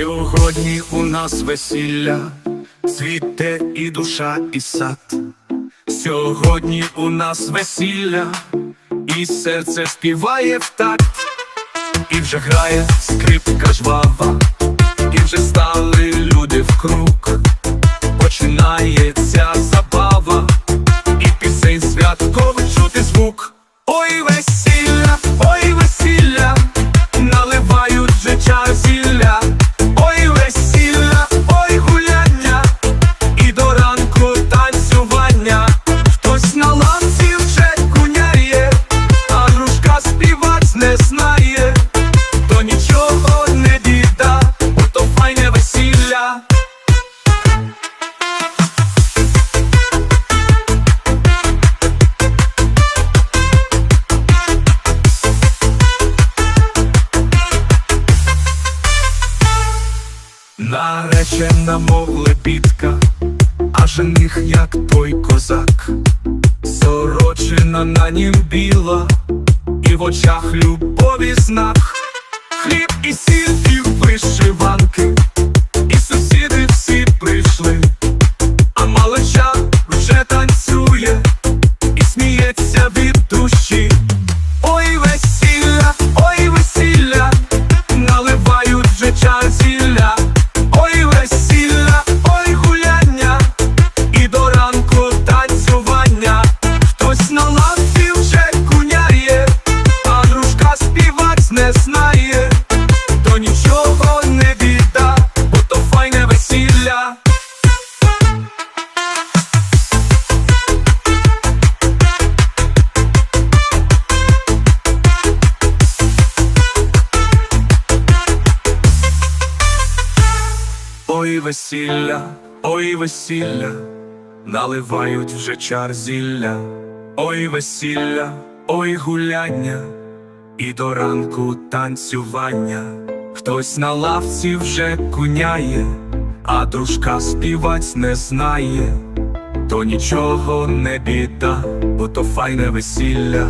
Сьогодні у нас весілля, цвіте і душа, і сад. Сьогодні у нас весілля, і серце співає в такт, і вже грає скрипка жвава, Наречена, мов лебідка, а жених як той козак, сорочина на нім біла, і в очах любові знак, хліб і сіль і Ой, весілля, ой, весілля, наливають вже чар зілля, ой, весілля, ой, гуляння, і до ранку танцювання. Хтось на лавці вже куняє, а дружка співать не знає, то нічого не біда, бо то файне весілля.